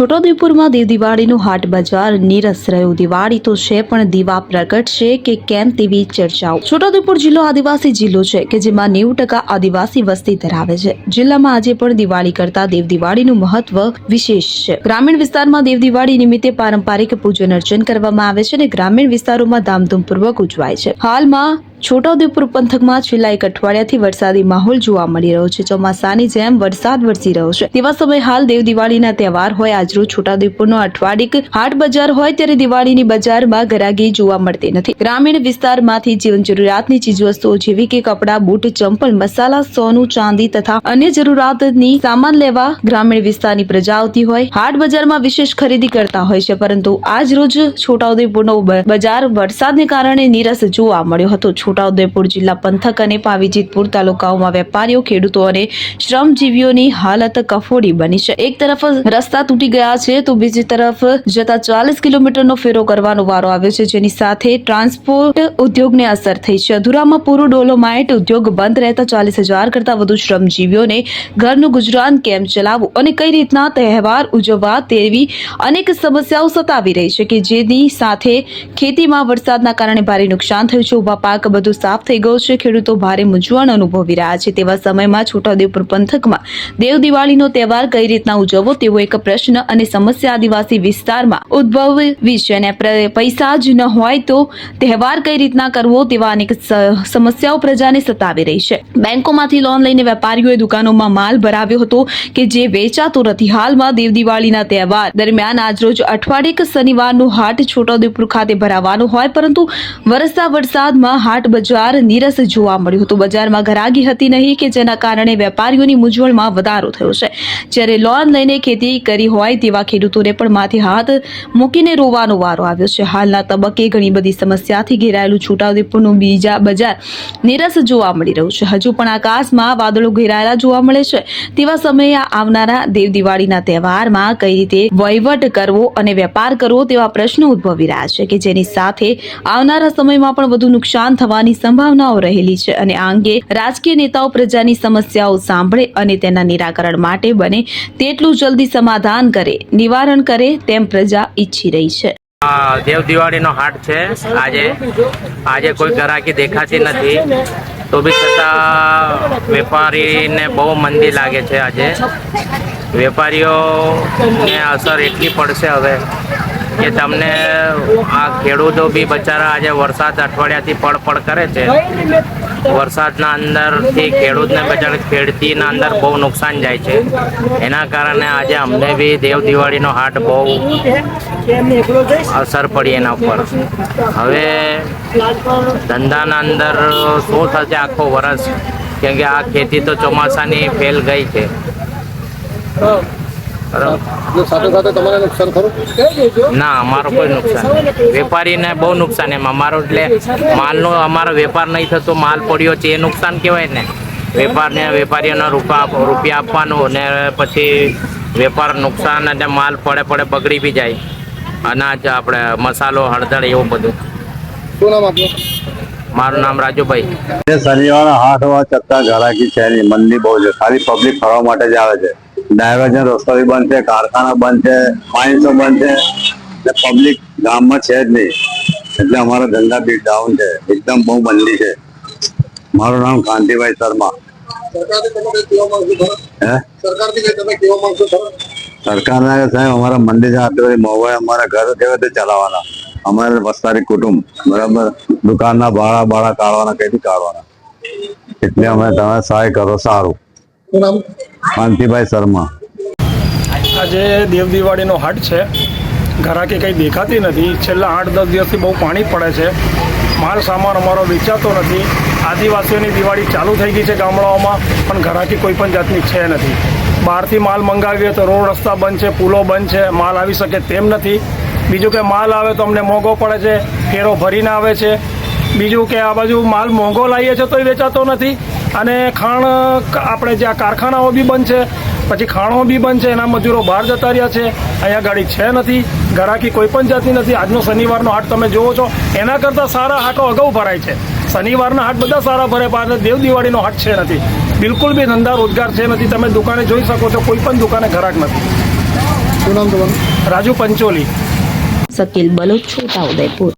છોટાઉદેપુરમાં દેવ દિવાળીનું હાટ બજાર નીરસ રહ્યું. દિવાળી તો છે, પણ દીવા પ્રગટ છે કે કેમ તેવી ચર્ચાઓ. છોટાઉદેપુર જિલ્લો આદિવાસી જિલ્લો છે કે જેમાં નેવું ટકા આદિવાસી વસ્તી ધરાવે છે. જિલ્લામાં આજે પણ દિવાળી કરતા દેવ દિવાળીનું મહત્વ વિશેષ છે. ગ્રામીણ વિસ્તારમાં દેવ દિવાળી નિમિત્તે પારંપરિક પૂજન અર્ચન કરવામાં આવે છે અને ગ્રામીણ વિસ્તારોમાં ધામધૂમપૂર્વક ઉજવાય છે. હાલમાં છોટાઉદેપુર પંથકમાં છેલ્લા એક અઠવાડિયાથી વરસાદી માહોલ જોવા મળી રહ્યો છે. ચોમાસાની જેમ વરસાદ વરસી રહ્યો છે. તેવા સમય હાલ દેવ દિવાળીના તહેવાર હોય. આજરોજ છોટાઉદેપુરનો અઠવાડિક હાટ બજાર હોય ત્યારે દિવાળીની બજારમાં ગરાગી જોવા મળતી નથી. ગ્રામીણ વિસ્તારમાંથી જીવન જરૂરિયાતની ચીજવસ્તુઓ જેવી કે કપડાં, બૂટ, ચંપલ, મસાલા, સોનું, ચાંદી તથા અન્ય જરૂરિયાતની સામાન લેવા ગ્રામીણ વિસ્તારની પ્રજા આવતી હોય. હાટ બજારમાં વિશેષ ખરીદી કરતા હોય છે. પરંતુ આજ રોજ છોટાઉદેપુરનો બજાર વરસાદને કારણે નીરસ જોવા મળ્યો હતો. છોટાઉદેપુર જિલ્લા પંથક અને પાવીજીતપુર તાલુકાઓમાં વેપારીઓ, ખેડૂતો અને શ્રમજીવીઓની હાલત કફોડી બની છે. એક તરફ રસ્તા તૂટી ગયા છે, તો બીજી તરફ જતા ચાલીસ કિલોમીટરનો ફેરો કરવાનો વારો આવ્યો છે, જેની સાથે ટ્રાન્સપોર્ટ ઉદ્યોગને અસર થઈ છે. અધુરામાં પૂરું ડોલોમાઇટ ઉદ્યોગ બંધ રહેતા ચાલીસ હજાર કરતા વધુ શ્રમજીવીઓને ઘરનું ગુજરાન કેમ ચલાવવું અને કઈ રીતના તહેવાર ઉજવવા તેવી અનેક સમસ્યાઓ સતાવી રહી છે કે જેની સાથે ખેતીમાં વરસાદના કારણે ભારે નુકસાન થયું છે. ઊભા પાક બધું સાફ થઈ ગયો છે. ખેડૂતો ભારે મૂંઝવણ અનુભવી રહ્યા છે. તેવા સમયમાં છોટાઉદેપુર પંથકમાં દેવ દિવાળીનો તહેવાર કઈ રીતના ઉજવવો તેવો એક પ્રશ્ન અને સમસ્યા આદિવાસી વિસ્તારમાં ઉદ્ભવવી છે અને પૈસા જ ન હોય તો તહેવાર કઈ રીતના કરવો તેવા અનેક સમસ્યાઓ પ્રજાને સતાવી રહી છે. બેંકોમાંથી લોન લઈને વેપારીઓએ દુકાનોમાં માલ ભરાવ્યો હતો કે જે વેચાતો નથી. હાલમાં દેવ દિવાળીના તહેવાર દરમિયાન આજરોજ અઠવાડિક શનિવારનું હાટ છોટાઉદેપુર ખાતે ભરાવાનું હોય, પરંતુ વરસતા વરસાદમાં હાટ બજાર નીરસ જોવા મળ્યું હતું. બજારમાં ઘરાગી હતી નહીં કે જેના કારણે વેપારીઓની મૂંઝવણમાં વધારો થયો છે. જ્યારે લોન લઈને ખેતી કરી હોય તેવા ખેડૂતોને પણ માથે હાથ મૂકીને રોવાનો વારો આવ્યો છે. હાલના તબક્કે ઘણી બધી સમસ્યાથી ઘેરાયેલું છોટાઉદેપુરનું બીજા બજાર નીરસ જોવા મળી રહ્યું છે. હજુ પણ આકાશમાં વાદળો ઘેરાયેલા જોવા મળે છે. તેવા સમયે આવનારા દેવ દિવાળીના તહેવારમાં કઈ રીતે વહીવટ કરવો અને વેપાર કરવો તેવા પ્રશ્નો ઉદ્ભવી રહ્યા છે કે જેની સાથે આવનારા સમયમાં પણ વધુ નુકસાન થવાની સંભાવનાઓ રહેલી છે અને આ અંગે રાજકીય નેતાઓ પ્રજાની સમસ્યાઓ સાંભળે અને તેના નિરાકરણ માટે બને તેટલું જલ્દી સમાધાન કરે, નિવારણ કરે તેમ પ્રજા ઈચ્છી રહી છે. દેવ દિવાળીનો હાટ છે. આજે આજે કોઈ ગરાકી દેખાતી નથી. તો બી છતાં વેપારીને બહુ મંદી લાગે છે આજે. વેપારીઓને અસર એટલી પડશે હવે. કે તમને આ ખેડૂતો બી બચારા આજે વરસાદ અઠવાડિયાથી પડપડ કરે છે. વરસાદના અંદરથી ખેડૂતને બચારા ખેડતીના અંદર બહુ નુકસાન જાય છે. એના કારણે આજે અમને બી દેવ દિવાળીનો હાટ બહુ અસર પડી એના ઉપર. હવે ધંધાના અંદર શું થશે આખો વરસ? કેમ કે આ ખેતી તો ચોમાસાની ફેલ ગઈ છે. સાથે સાથે તમારે નુકસાન ખરું? ના અમારો કોઈ નુકસાન વેપારીને બહુ નુકસાન એમાં. અમારો એટલે માલનો અમારો વેપાર નહીં થતો માલ પડ્યો છે એ નુકસાન કહેવાય ને. વેપારને વેપારીઓને રૂપિયા રૂપિયા આપવાનું ને પછી વેપાર નુકસાન અને માલ પડે પડે બગડી બી જાય. અનાજ આપણે મસાલો હળદર એવું બધું. શું નામ મારું નામ રાજુભાઈ. શનિવાર આઠ વાગે છતાં ઘરાકી છે મંદી બહુ છે. ખાલી પબ્લિક ફરવા માટે જ આવે છે. ડાયવર્જન રસ્તો બંધ છે કારખાના બંધ છે માઇન્સો બંધ છે. એટલે પબ્લિક ગામમાં છે જ નહીં. એટલે અમારો ધંધા બી ડાઉન છે. એકદમ બહુ બંધી છે. મારું નામ કાંતિભાઈ શર્મા. સરકારના સાહેબ અમારા મંડી છે આટલી મોંઘવારી અમારા ઘર કેવી રીતે ચલાવવાના? અમારે વસ્તારી કુટુંબ બરાબર? દુકાનના ભાડા ભાડા કાઢવાના કઈથી કાઢવાના? એટલે અમે તમે સહાય કરો સારું. શું શર્મા. આજે દેવ દિવાળીનો હાટ છે. ઘરાકી કંઈ દેખાતી નથી. છેલ્લા આઠ, દસ દિવસથી બહુ પાણી પડે છે. માલ, સામાન અમારો વેચાતો નથી. આદિવાસીઓની દિવાળી ચાલુ થઈ ગઈ છે ગામડાઓમાં, પણ ઘરાકી કોઈ પણ જાતની છે નથી. બહારથી માલ મંગાવીએ તો રોડ રસ્તા બંધ છે, પુલો બંધ છે, માલ આવી શકે તેમ નથી. બીજું કે માલ આવે તો અમને મોંઘો પડે છે, ફેરો ભરીને આવે છે. બીજું કે આ બાજુ માલ મોંઘો લાવીએ છીએ તોય વેચાતો નથી. અને ખાણ આપણે જે આ કારખાનાઓ બી બંધ છે પછી ખાણો બી બંધ છે એના મજૂરો બહાર જતા રહ્યા છે. અહીંયા ગાડી છે નથી ઘરાકી કોઈ પણ જાતની નથી. આજનો શનિવારનો હાટ તમે જોવો છો એના કરતાં સારા હાટો અગાઉ ભરાય છે. શનિવારના હાટ બધા સારા ભરે પાસે દેવ દિવાળીનો હાટ છે નથી. બિલકુલ બી ધંધા રોજગાર છે નથી. તમે દુકાને જોઈ શકો છો કોઈ પણ દુકાને ઘરાક નથી. રાજુ પંચોલી. શકીલ બલોચ છોટાઉદેપુર